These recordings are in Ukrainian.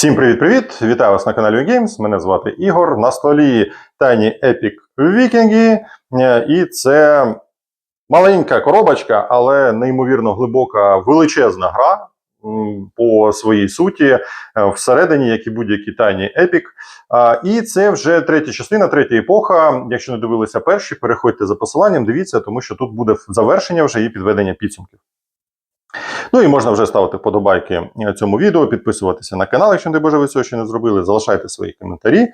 Всім привіт-привіт! Вітаю вас на каналі Games. Мене звати Ігор. На столі Tiny Epic Вікінги. Е, І це маленька коробочка, але неймовірно глибока, величезна гра по своїй суті, е, всередині, як і будь-які Tiny Epic. І це вже третя частина, третя епоха. Якщо не дивилися перші, переходьте за посиланням, дивіться, тому що тут буде завершення вже і підведення підсумків. Ну і можна вже ставити вподобайки е, цьому відео, підписуватися на канал, якщо не Боже, ви цього ще не зробили. Залишайте свої коментарі,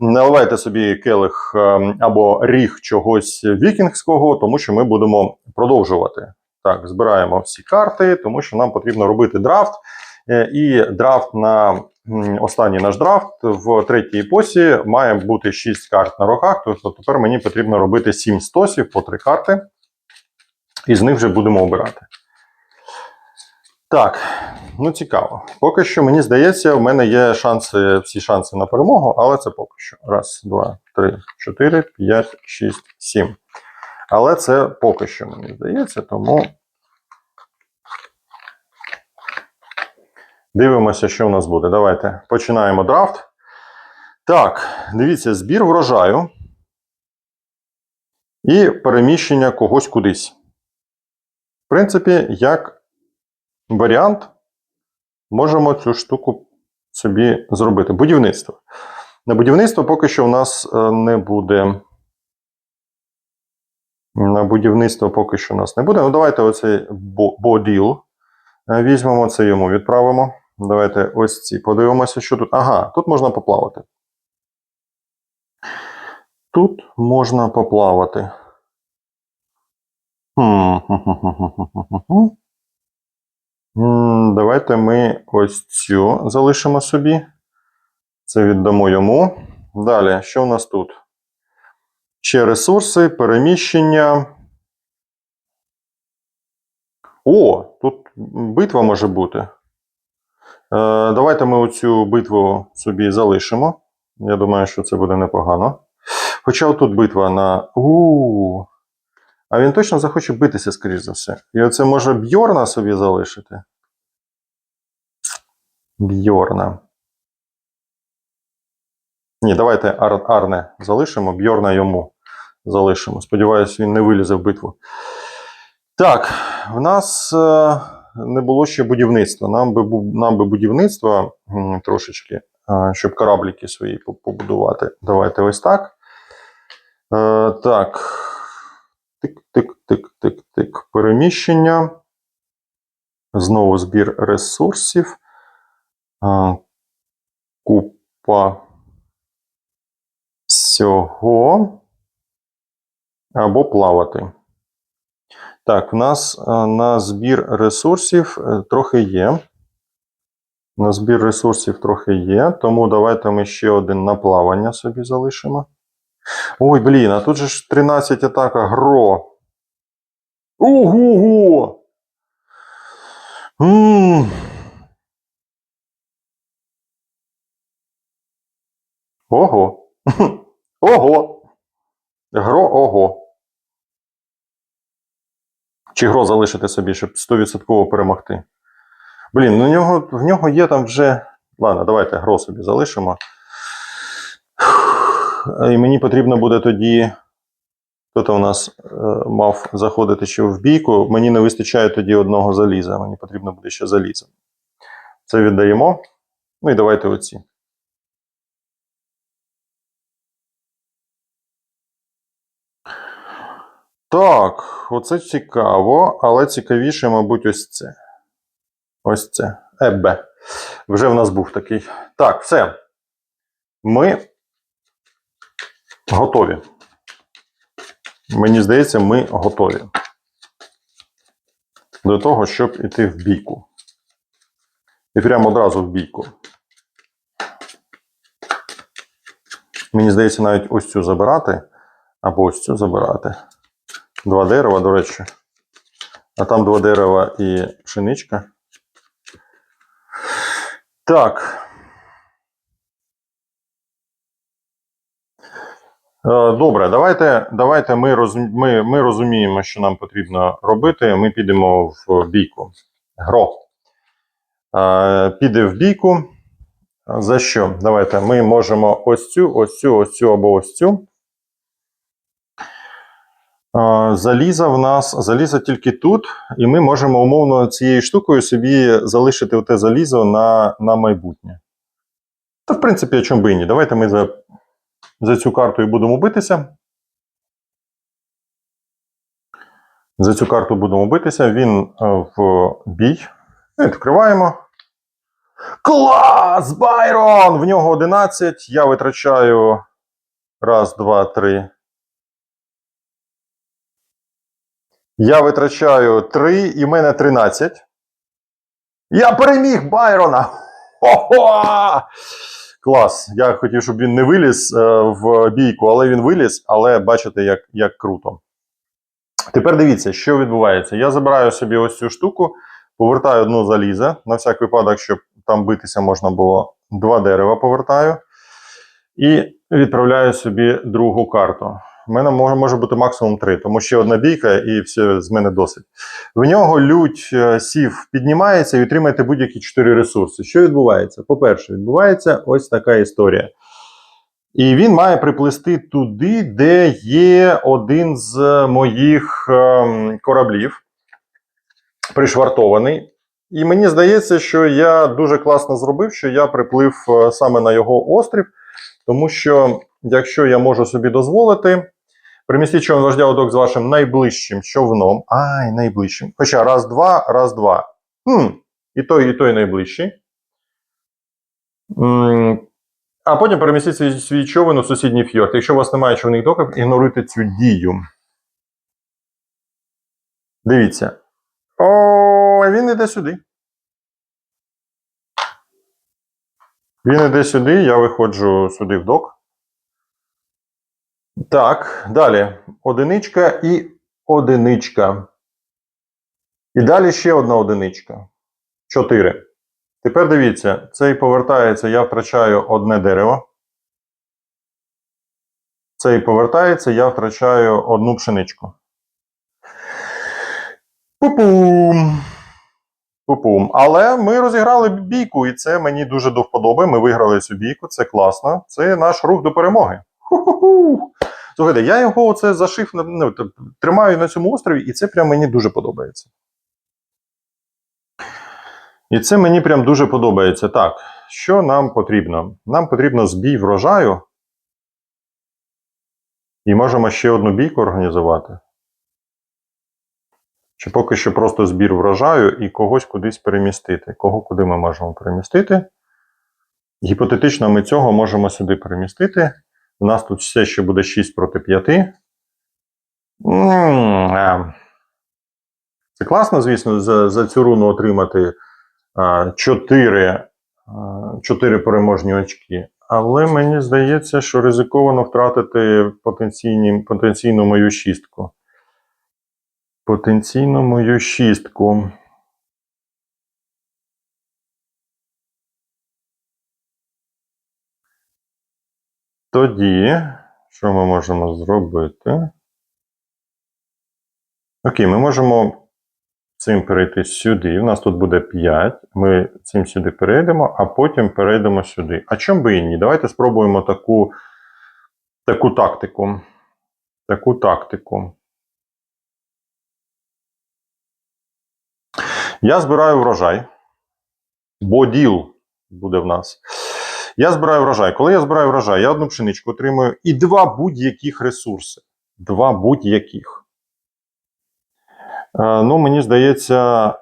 наливайте собі келих е, або ріг чогось вікінгського, тому що ми будемо продовжувати. Так, збираємо всі карти, тому що нам потрібно робити драфт. Е, І драфт на останній наш драфт в третій епосі має бути 6 карт на руках. Тобто тепер мені потрібно робити 7 стосів по 3 карти, і з них вже будемо обирати. Так, ну цікаво. Поки що, мені здається, в мене є шанси, всі шанси на перемогу, але це поки що. Раз, два, три, чотири, п'ять, шість, сім. Але це поки що, мені здається, тому. Дивимося, що в нас буде. Давайте починаємо драфт. Так, дивіться, збір врожаю і переміщення когось кудись. В принципі, як варіант, можемо цю штуку собі зробити. Будівництво. На будівництво поки що в нас е, не буде. На будівництво поки що у нас не буде. Ну, давайте оцей боділ е, візьмемо, це йому відправимо. Давайте ось ці подивимося, що тут. Ага, тут можна поплавати. Тут можна поплавати. Хм, Давайте ми ось цю залишимо собі. Це віддамо йому. Далі, що в нас тут? Ще ресурси, переміщення. О, тут битва може бути. Е, давайте ми оцю битву собі залишимо. Я думаю, що це буде непогано. Хоча тут битва на. у А він точно захоче битися, скоріш за все. І оце може Бьорна собі залишити. Бьорна. Ні, давайте Ар- Арне залишимо, Бьорна йому залишимо. Сподіваюсь, він не вилізе в битву. Так, в нас е, не було ще будівництва. Нам би, нам би будівництво трошечки, е, щоб корабліки свої побудувати. Давайте ось так. Е, так. Тик-тик-тик-тик-тик. Переміщення. Знову збір ресурсів. Купа всього. Або плавати. Так, в нас на збір ресурсів е, трохи є. На збір ресурсів трохи є, тому давайте ми ще один на плавання собі залишимо. Ой, блін, а тут же ж 13 атака гро. М. Ого. Ого. Гро ого. Чи гро залишити собі, щоб 100% перемогти. Блін, ну нього, в нього є там вже. Ладно, давайте гро собі залишимо. І мені потрібно буде тоді. Хто-то у нас е, мав заходити ще в бійку. Мені не вистачає тоді одного заліза. Мені потрібно буде ще залізо. Це віддаємо. Ну і давайте оці. Так, оце цікаво, але цікавіше, мабуть, ось це. Ось це. Ебе. Вже в нас був такий. Так, все. Ми готові. Мені здається, ми готові до того, щоб іти в бійку. І прямо одразу в бійку. Мені здається, навіть ось цю забирати, або ось цю забирати. Два дерева, до речі. А там два дерева і пшеничка. Так. Е, Добре, давайте, давайте ми, роз, ми, ми розуміємо, що нам потрібно робити. Ми підемо в бійку. Гро. Е, Піде в бійку. За що? Давайте ми можемо ось цю, ось цю, ось цю або ось цю. Заліза в нас заліза тільки тут, і ми можемо умовно цією штукою собі залишити те залізо на, на майбутнє. Та, в принципі, а чому би і ні? Давайте ми за, за цю карту і будемо битися. За цю карту будемо битися. Він е, в бій. Відкриваємо. Клас! Байрон! В нього 11. Я витрачаю. Раз, два, три. Я витрачаю 3 і в мене 13. Я переміг Байрона! Хо-хо! Клас! Я хотів, щоб він не виліз е, в бійку, але він виліз, але бачите, як, як круто. Тепер дивіться, що відбувається. Я забираю собі ось цю штуку, повертаю одну залізо, на всяк випадок, щоб там битися можна було. Два дерева повертаю. І відправляю собі другу карту. У мене може, може бути максимум три, тому ще одна бійка, і все з мене досить. В нього лють е, сів піднімається і отримаєте будь-які чотири ресурси. Що відбувається? По-перше, відбувається ось така історія. І він має приплисти туди, де є один з моїх ем, кораблів, пришвартований. І мені здається, що я дуже класно зробив, що я приплив е, саме на його острів, тому що, якщо я можу собі дозволити, примістіть човен вождя одок з вашим найближчим човном. Ай, найближчим. Хоча раз, два, раз, два. Хм, і той, і той найближчий. А потім перемістіть свій, свій човен у сусідній фьорд. Якщо у вас немає човних доків, ігноруйте цю дію. Дивіться. О, він іде сюди. Він іде сюди, я виходжу сюди в док. Так, далі. Одиничка і одиничка. І далі ще одна одиничка. Чотири. Тепер дивіться, цей повертається, я втрачаю одне дерево. Цей повертається, я втрачаю одну пшеничку. Пу-пум. Пу-пум. Але ми розіграли бійку, і це мені дуже до вподоби. Ми виграли цю бійку, це класно. Це наш рух до перемоги. Ху-ху-ху. Слухайте, я його оце зашив, ну, тримаю на цьому острові, і це прям мені дуже подобається. І це мені прям дуже подобається. Так, що нам потрібно? Нам потрібно збій врожаю. І можемо ще одну бійку організувати. Чи поки що просто збір врожаю і когось кудись перемістити. Кого куди ми можемо перемістити? Гіпотетично, ми цього можемо сюди перемістити. У нас тут все ще буде 6 проти 5. Е. Це класно, звісно, за, за цю руну отримати 4, 4 переможні очки. Але мені здається, що ризиковано втратити потенційні, потенційну мою шістку. Потенційну мою шістку. Тоді, що ми можемо зробити? Окей, ми можемо цим перейти сюди. У нас тут буде 5. Ми цим сюди перейдемо, а потім перейдемо сюди. А чому би і ні? Давайте спробуємо таку, таку тактику. Таку тактику. Я збираю врожай. Бо діл буде в нас. Я збираю врожай. Коли я збираю врожай, я одну пшеничку отримую і два будь-яких ресурси. Два будь-яких. Е, ну, мені здається, е,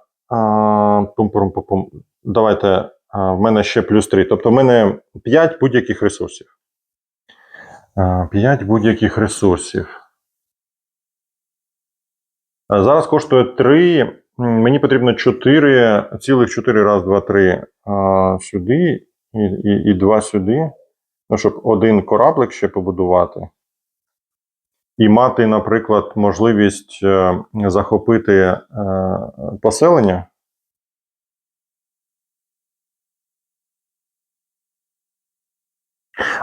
давайте е, в мене ще плюс 3. Тобто в мене 5 будь-яких ресурсів. 5 будь-яких ресурсів. Е, Зараз коштує 3. Мені потрібно 4, цілих 4, раз, 2, 3 сюди і, і, і 2 сюди. Ну, щоб один кораблик ще побудувати. І мати, наприклад, можливість е, захопити е, поселення.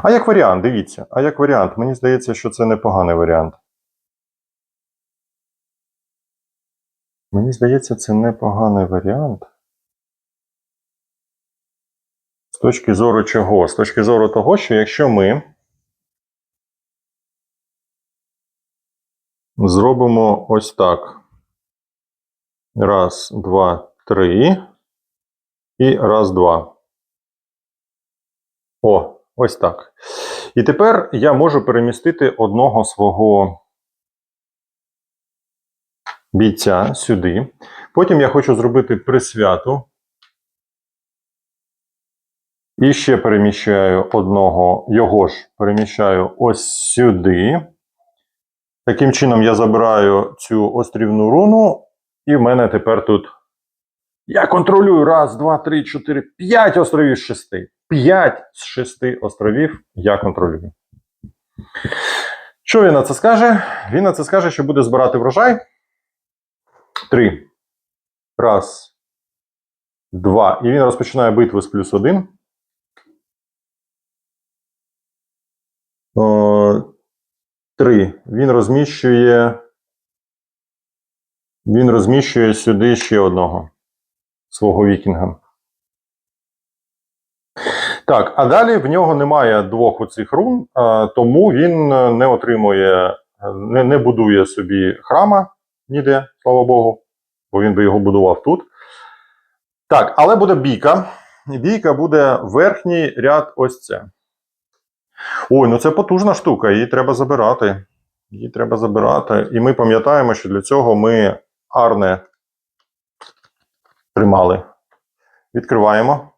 А як варіант, дивіться, а як варіант, мені здається, що це непоганий варіант. Мені здається, це непоганий варіант. З точки зору чого? З точки зору того, що якщо ми зробимо ось так. Раз, два, три. І раз, два. О, ось так. І тепер я можу перемістити одного свого бійця сюди. Потім я хочу зробити присвяту. І ще переміщаю одного, його ж переміщаю ось сюди. Таким чином я забираю цю острівну руну, і в мене тепер тут. Я контролюю раз, два, три, чотири, п'ять островів з шести. П'ять з шести островів я контролюю. Що він на це скаже? Він на це скаже, що буде збирати врожай. Три. Раз. Два. І він розпочинає битву з плюс один. О, Три. Він розміщує. Він розміщує сюди ще одного свого вікінга. Так, а далі в нього немає двох оцих рун, тому він е, не отримує, е, не, не будує собі храма ніде, слава Богу, бо він би його будував тут. Так, але буде бійка. Бійка буде верхній ряд ось це. Ой, ну це потужна штука, її треба забирати. Її треба забирати. І ми пам'ятаємо, що для цього ми Арне тримали. Відкриваємо.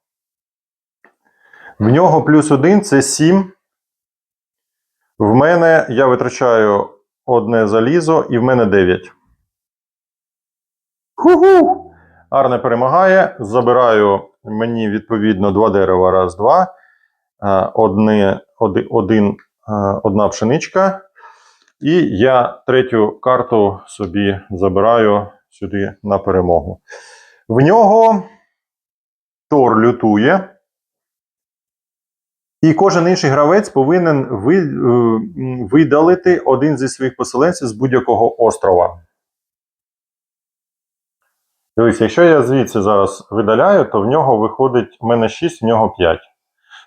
В нього плюс один це 7. В мене я витрачаю одне залізо, і в мене 9. Ху-ху! Арне перемагає. Забираю мені відповідно два дерева. Раз, два. Е, Одне, один, е, одна пшеничка. І я третю карту собі забираю сюди на перемогу. В нього Тор лютує. І кожен інший гравець повинен ви, е, видалити один зі своїх поселенців з будь-якого острова. Дивись, якщо я звідси зараз видаляю, то в нього виходить в мене 6, в нього 5.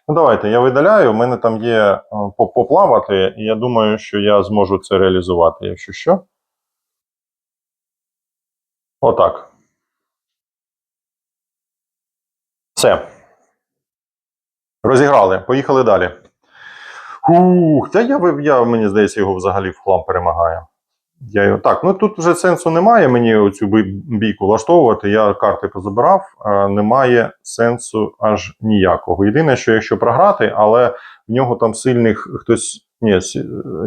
Ну, давайте, я видаляю, в мене там є е, поплавати, і я думаю, що я зможу це реалізувати, якщо що. Отак. Все. Розіграли. Поїхали далі. Ух, та я, я, мені здається, його взагалі в хлам перемагаю. Я його, так, ну тут вже сенсу немає мені оцю бійку влаштовувати. Я карти позабирав, немає сенсу аж ніякого. Єдине, що якщо програти, але в нього там сильних хтось. Ні,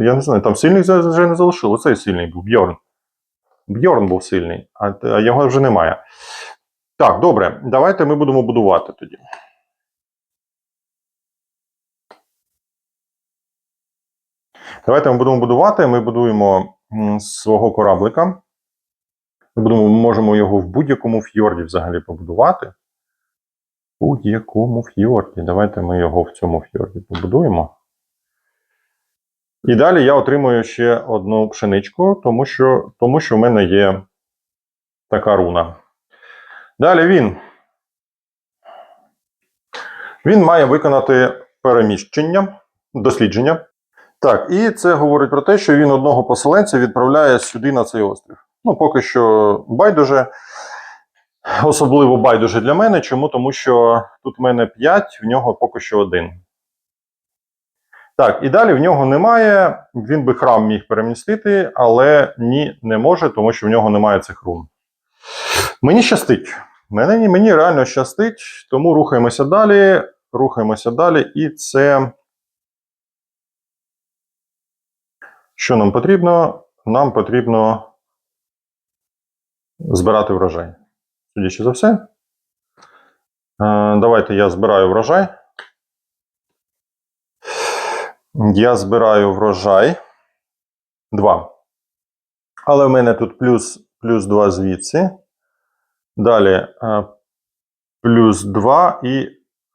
я не знаю, там сильних вже не залишило. Цей сильний був Бьорн. Бьорн був сильний, а, його вже немає. Так, добре, давайте ми будемо будувати тоді. Давайте ми будемо будувати. Ми будуємо свого кораблика. Ми можемо його в будь-якому фьорді взагалі побудувати. В будь-якому фьорді. Давайте ми його в цьому фьорді побудуємо. І далі я отримую ще одну пшеничку, тому що, тому що в мене є така руна. Далі він. Він має виконати переміщення, дослідження. Так, і це говорить про те, що він одного поселенця відправляє сюди на цей острів. Ну, поки що байдуже. Особливо байдуже для мене. Чому? Тому що тут в мене 5, в нього поки що один. Так, і далі в нього немає. Він би храм міг перемістити, але ні, не може, тому що в нього немає цих рун. Мені щастить. Мені, мені реально щастить, тому рухаємося далі. Рухаємося далі, і це. Що нам потрібно? Нам потрібно збирати врожай. Судячи за все. Е, Давайте я збираю врожай. Я збираю врожай 2. Але в мене тут плюс, плюс 2 звідси. Далі е, плюс 2 і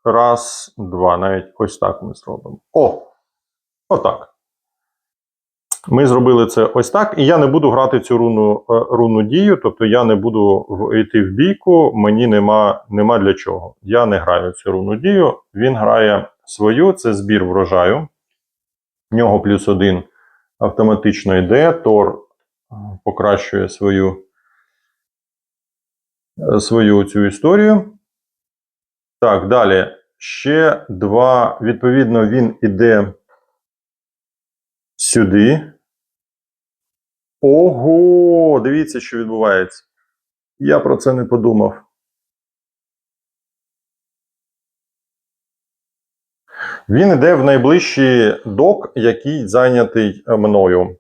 раз, 2. Навіть ось так ми зробимо. О! Отак. Ми зробили це ось так, і я не буду грати цю руну, е, рунну дію, тобто я не буду йти в бійку, мені нема, нема для чого. Я не граю цю рунну дію, він грає свою, це збір врожаю. В нього плюс один автоматично йде, Тор е, покращує свою, е, свою цю історію. Так, далі. Ще два. Відповідно, він іде сюди. Ого! Дивіться, що відбувається. Я про це не подумав. Він йде в найближчий док, який зайнятий мною.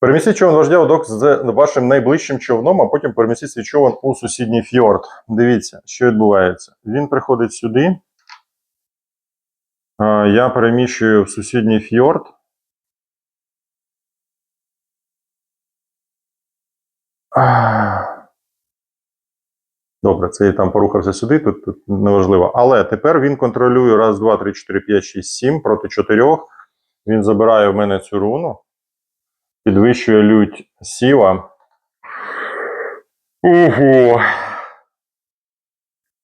Перемістіть човен вождя у док з вашим найближчим човном, а потім перемістіть свій човен у сусідній фьорд. Дивіться, що відбувається. Він приходить сюди. Я переміщую в сусідній фьорд. Добре, це я там порухався сюди, тут, тут неважливо. Але тепер він контролює раз, два, три, чотири, п'ять, шість, сім проти чотирьох. Він забирає в мене цю руну, підвищує лють сіла. Ого.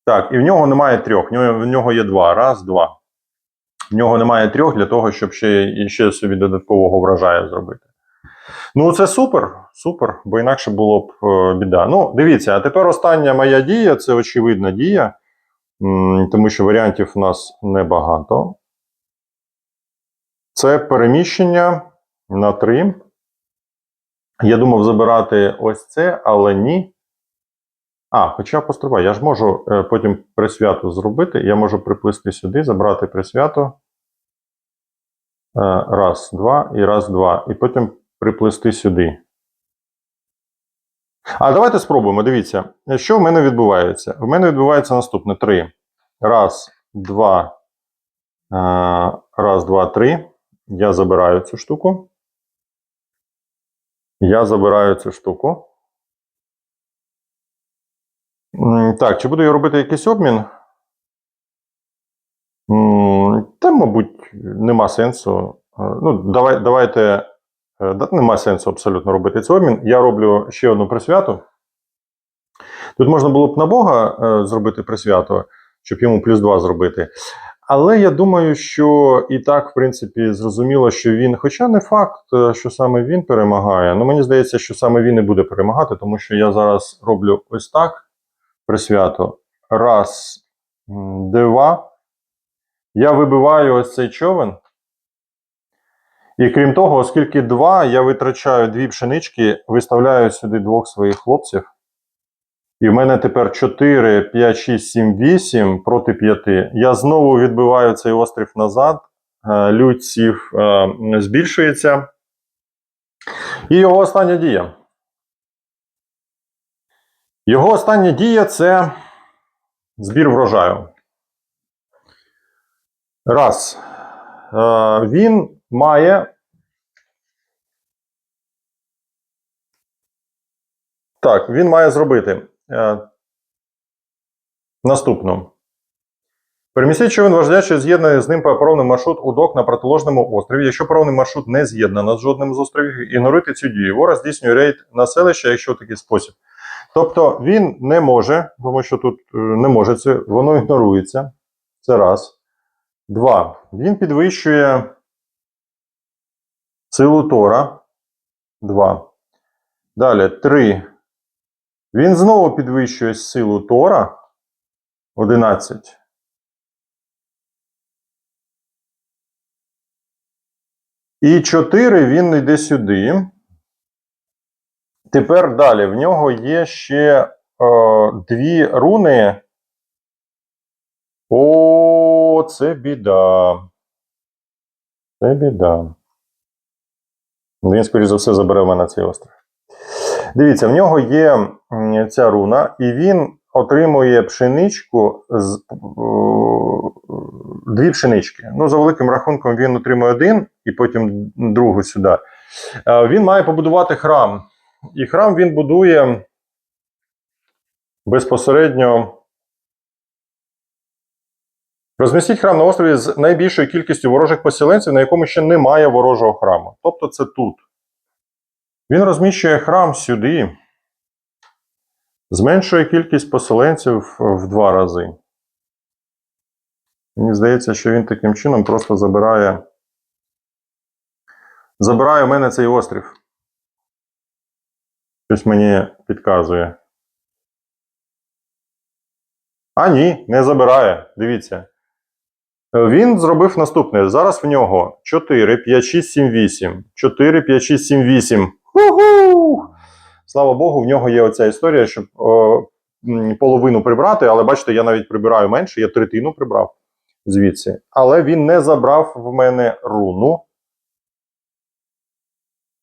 Так, і в нього немає трьох. В нього, є два. Раз, два. В нього немає трьох для того, щоб ще, ще собі додаткового врожаю зробити. Ну, це супер, супер, бо інакше було б е, біда. Ну, дивіться, а тепер остання моя дія це очевидна дія, тому що варіантів у нас небагато. Це переміщення на 3. Я думав забирати ось це, але ні. А, хоча постривай, я ж можу е, потім присвяту зробити. Я можу приплисти сюди, забрати присвяту. Е, раз, два і раз, два. І потім приплисти сюди. А давайте спробуємо. Дивіться, що в мене відбувається? В мене відбувається наступне: три. Раз, два. е, Раз, два, три. Я забираю цю штуку. Я забираю цю штуку. Так, чи буду я робити якийсь обмін? Та, мабуть, нема сенсу. Е, Ну, давай, давайте. Е, да, Нема сенсу абсолютно робити цей обмін. Я роблю ще одну присвяту. Тут можна було б на Бога е, зробити присвяту, щоб йому плюс 2 зробити. Але я думаю, що і так, в принципі, зрозуміло, що він, хоча не факт, е, що саме він перемагає, ну мені здається, що саме він і буде перемагати, тому що я зараз роблю ось так присвято. Раз, два. Я вибиваю ось цей човен. І крім того, оскільки два, я витрачаю дві пшенички, виставляю сюди двох своїх хлопців. І в мене тепер 4, 5, 6, 7, 8 проти 5. Я знову відбиваю цей острів назад. Е, Лють сів е, збільшується. І його остання дія. Його остання дія це збір врожаю. Раз. Е, Він має. Так, він має зробити е, наступну. Перемістіть човен вождя, що з'єднаний з ним паромний маршрут у док на протиложному острові. Якщо паромний маршрут не з'єднано з жодним з островів, ігноруйте цю дію. Ворог здійснює рейд на селище, якщо в такий спосіб. Тобто він не може, тому що тут е, не може це, воно ігнорується. Це раз. Два. Він підвищує силу Тора. Два. Далі. Три. Він знову підвищує силу Тора. 11. І 4 він йде сюди. Тепер далі. В нього є ще е, дві руни. О, це біда. Це біда. Він, скоріш за все, забере мене цей острів. Дивіться, в нього є ця руна, і він отримує пшеничку з о, дві пшенички. Ну, за великим рахунком, він отримує один і потім другу сюди. Е, Він має побудувати храм. І храм він будує безпосередньо Розмістіть храм на острові з найбільшою кількістю ворожих поселенців, на якому ще немає ворожого храму. Тобто це тут. Він розміщує храм сюди, зменшує кількість поселенців в два рази. Мені здається, що він таким чином просто забирає. Забирає у мене цей острів. Щось мені підказує. А ні, не забирає. Дивіться. Він зробив наступне. Зараз в нього 4, 5, 6, 7, 8. 4, 5, 6, 7, 8. Ху-ху! Слава Богу, в нього є оця історія, щоб о, половину прибрати, але бачите, я навіть прибираю менше, я третину прибрав звідси. Але він не забрав в мене руну.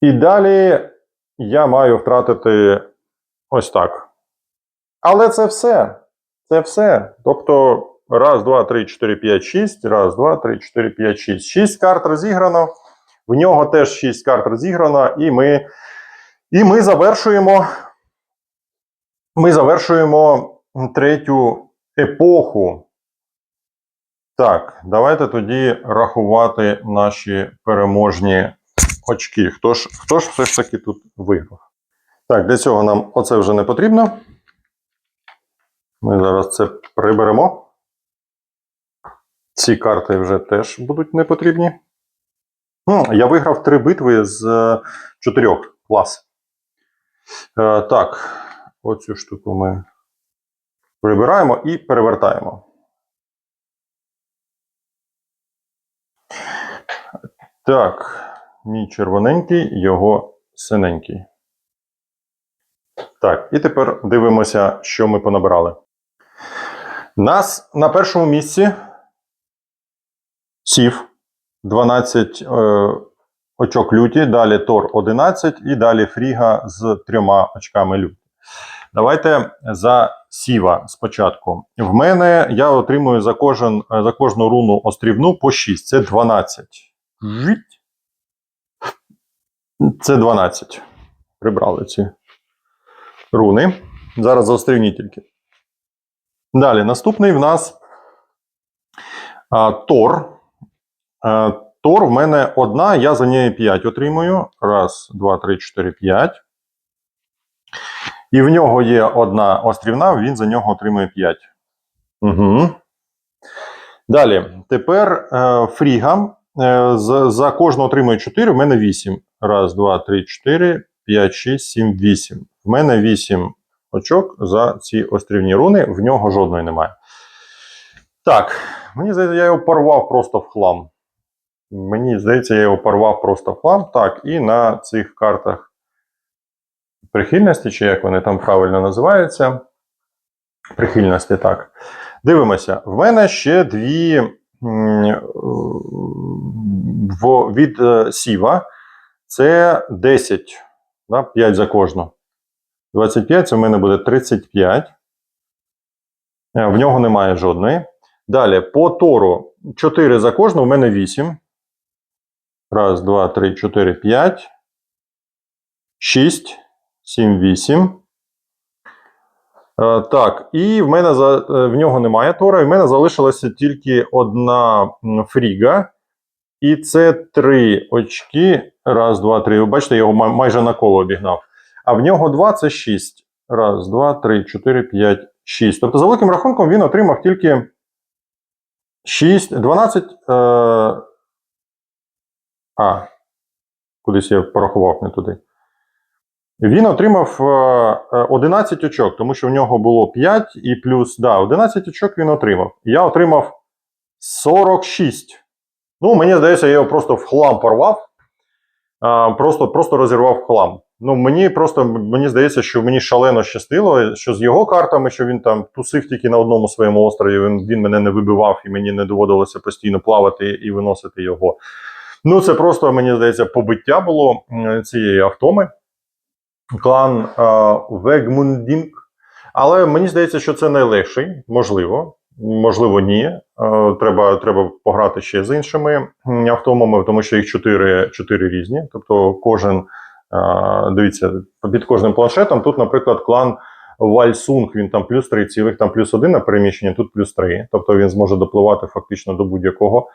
І далі я маю втратити ось так. Але це все. Це все. Тобто, раз, два, три, чотири, п'ять, шість. Раз, два, три, чотири, п'ять, шість. Шість карт розіграно. В нього теж шість карт розіграно, і ми, і ми завершуємо. Ми завершуємо третю епоху. Так, давайте тоді рахувати наші переможні очки. Хто ж, хто ж все ж таки тут виграв? Так, для цього нам оце вже не потрібно. Ми зараз це приберемо. Ці карти вже теж будуть не потрібні. Я виграв три битви з е, чотирьох. Клас. Е, так, оцю штуку ми прибираємо і перевертаємо. Так, мій червоненький, його синенький. Так, і тепер дивимося, що ми понабирали. Нас на першому місці сів 12 е, очок люті, далі Тор 11 і далі Фріга з трьома очками люті. Давайте за сіва спочатку. В мене я отримую за, кожен, е, за кожну руну острівну по 6. Це 12. Це 12. Прибрали ці руни. Зараз за острівні тільки. Далі, наступний в нас а, Тор. А, Тор в мене одна, я за неї 5 отримую. Раз, два, три, чотири, п'ять. І в нього є одна острівна, він за нього отримує 5. Угу. Далі, тепер е, Фріга. Е, за, за кожну отримує 4, в мене 8. Раз, два, три, чотири, п'ять, шість, сім, вісім. В мене 8 очок за ці острівні руни, в нього жодної немає. Так, мені здається, я його порвав просто в хлам. Мені здається, я його порвав просто хлам. Так, і на цих картах прихильності, чи як вони там правильно називаються. Прихильності, так. Дивимося. В мене ще дві від е, Сіва. Це 10, да, 5 за кожну. 25 це в мене буде 35. Е, В нього немає жодної. Далі по Тору 4 за кожну, в мене 8. Раз, два, три, чотири, п'ять. 6, 7, 8. Е, Так, і в мене е, в нього немає Тора, і в мене залишилася тільки одна фріга. І це три очки. Раз, два, три. Ви бачите, я його майже на коло обігнав. А в нього два це 6. Раз, два, три, чотири, п'ять, шість. Тобто, за великим рахунком, він отримав тільки 6, 12. Е... А, кудись я порахував не туди. Він отримав е, е, 11 очок, тому що в нього було 5 і плюс, да, 11 очок він отримав. Я отримав 46. Ну, мені здається, я його просто в хлам порвав. Просто, просто розірвав хлам. Ну, мені просто мені здається, що мені шалено щастило, що з його картами, що він там тусив тільки на одному своєму острові, він, він мене не вибивав, і мені не доводилося постійно плавати і виносити його. Ну, це просто, мені здається, побиття було цієї автоми. Клан Вегмундінг. Але мені здається, що це найлегший, можливо. Можливо, ні. Треба, треба пограти ще з іншими автомами, тому що їх чотири, чотири різні. Тобто, кожен, дивіться, під кожним планшетом. Тут, наприклад, клан Вальсунг він там плюс 3 цілих, там плюс 1 на переміщення, тут плюс 3. Тобто він зможе допливати фактично до будь-якого.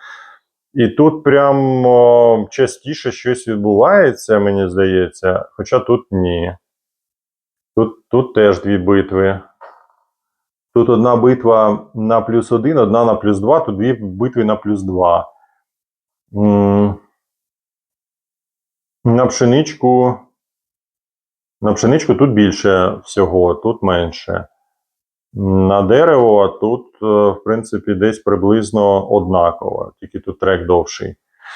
І тут прям о, частіше щось відбувається, мені здається. Хоча тут ні. Тут, тут теж дві битви. Тут одна битва на плюс 1, одна на плюс 2, тут дві битви на плюс 2. На пшеничку. На пшеничку тут більше всього, тут менше. На дерево тут, е, в принципі, десь приблизно однаково, тільки тут трек довший.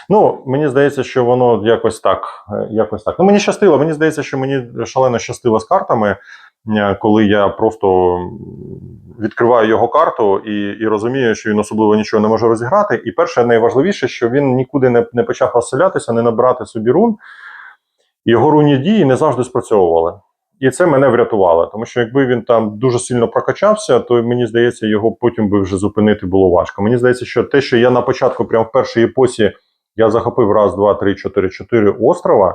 Ну, мені здається, що воно якось так. е, Якось так. Ну, мені щастило, мені здається, що мені шалено щастило з картами, е, коли я просто відкриваю його карту і, і розумію, що він особливо нічого не може розіграти. І перше, найважливіше, що він нікуди не, не почав розселятися, не набирати собі рун. Його рунні дії не завжди спрацьовували. І це мене врятувало, тому що якби він там дуже сильно прокачався, то мені здається, його потім би вже зупинити було важко. Мені здається, що те, що я на початку, прямо в першій епосі, я захопив раз, два, три, чотири, чотири острова.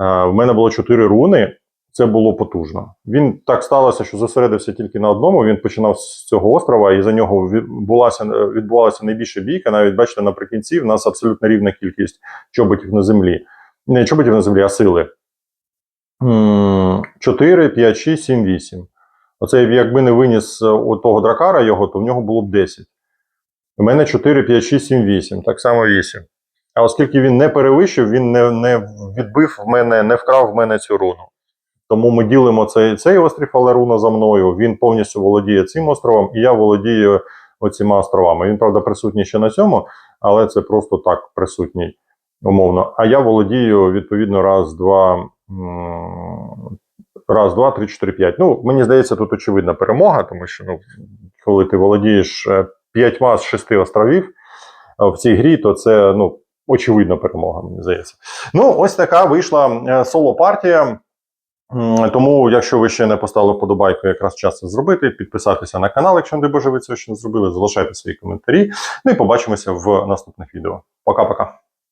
е, В мене було чотири руни. Це було потужно. Він так сталося, що зосередився тільки на одному. Він починав з цього острова, і за нього відбулася, відбувалася найбільша бійка. Навіть бачите, наприкінці в нас абсолютно рівна кількість чоботів на землі. Не чоботів на землі, а сили. 4, 5, 6, 7, 8. Оце якби не виніс е, того дракара його, то в нього було б 10. У мене 4, 5, 6, 7, 8. Так само 8. А оскільки він не перевищив, він не, не відбив в мене, не вкрав в мене цю руну. Тому ми ділимо цей, цей острів, але руна за мною. Він повністю володіє цим островом, і я володію оціма островами. Він, правда, присутній ще на цьому, але це просто так присутній, умовно. А я володію відповідно раз, два. Раз, два, три, чотири, п'ять. Ну, мені здається, тут очевидна перемога, тому що ну, коли ти володієш е, п'ятьма з шести островів е, в цій грі, то це ну, очевидна перемога, мені здається. Ну, ось така вийшла е, соло-партія. Тому, якщо ви ще не поставили вподобайку, якраз час це зробити, підписатися на канал, якщо не боже ви цього ще не зробили, залишайте свої коментарі. Ну і побачимося в наступних відео. Пока-пока.